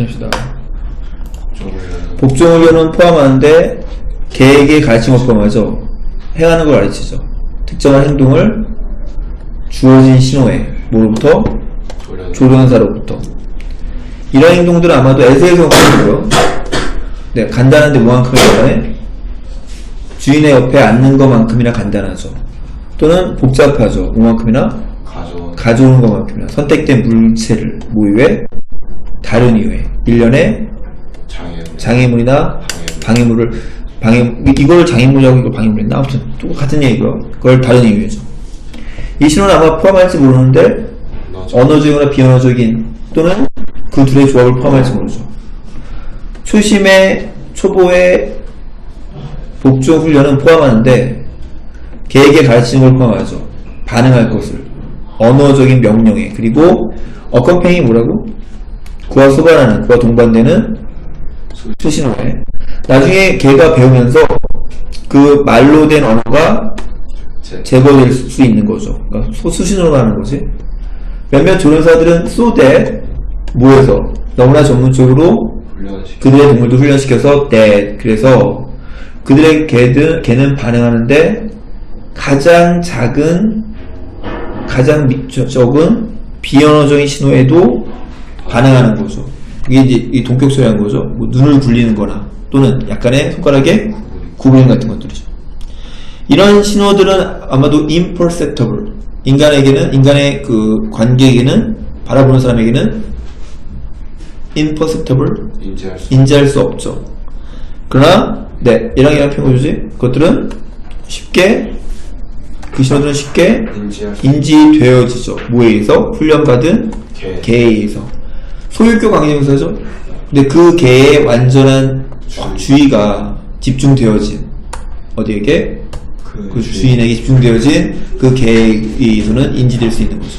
정리합시다. 종을 복종 훈련은 포함하는데 계획의 가르침을 포함하죠. 행하는 걸 가르치죠. 특정한 행동을 주어진 신호에 뭐로부터? 조련 조련사로부터. 이런 행동들은 아마도 에세이에서 보고요. 네, 간단한데 뭐만큼이나? 주인의 옆에 앉는 것만큼이나 간단하죠. 또는 복잡하죠. 뭐만큼이나 가져 가져오는 것만큼이나 선택된 물체를 모의에 다른 이유에 일련의 장애 장애물이나 방해물을 방해 이걸 장애물이라고 이걸 방해물했나 아무튼 똑같은 얘기고요. 그걸 다른 이유죠. 이 신호는 아마 포함할지 모르는데 언어적이거나 비언어적인 또는 그 둘의 조합을 포함할지 모르죠. 초심의 초보의 복종 훈련은 포함하는데 가르치는 걸 포함하죠. 반응할 것을 언어적인 명령에 그리고 어컴페이 뭐라고? 그와 소반하는 그와 동반되는 수신호에 나중에 걔가 배우면서 그 말로 된 언어가 제 제거될 수 있는 거죠. 그러니까 소- 수신호로 가는 거지. 몇몇 조련사들은 쏘대 뭐해서 너무나 전문적으로 그들의 동물도 훈련시켜서 대 그래서 그들의 개들 개는 반응하는데 가장 작은 가장 적은 비언어적인 신호에도 반응하는 거죠. 이게 이제 이 동격 소리한 거죠. 뭐 눈을 굴리는 거나 또는 약간의 손가락의 구부림 같은 것들이죠. 이런 신호들은 아마도 imperceptible. 인간에게는, 인간의 그 관계에게는, 바라보는 사람에게는 imperceptible. 인지할 수 인지할 수 없죠. 그러나, 네, 이랑이랑 표현해주지? 그것들은 쉽게, 그 신호들은 쉽게 인지되어지죠. 뭐에 의해서? 훈련받은 개 개에 의해서. 소유격 강제명사죠? 근데 그 개의 완전한 주의. 주의가 집중되어진, 어디에게? 그 그 주인에게 집중되어진 그 계획에 의해서는 인지될 수 있는 거죠.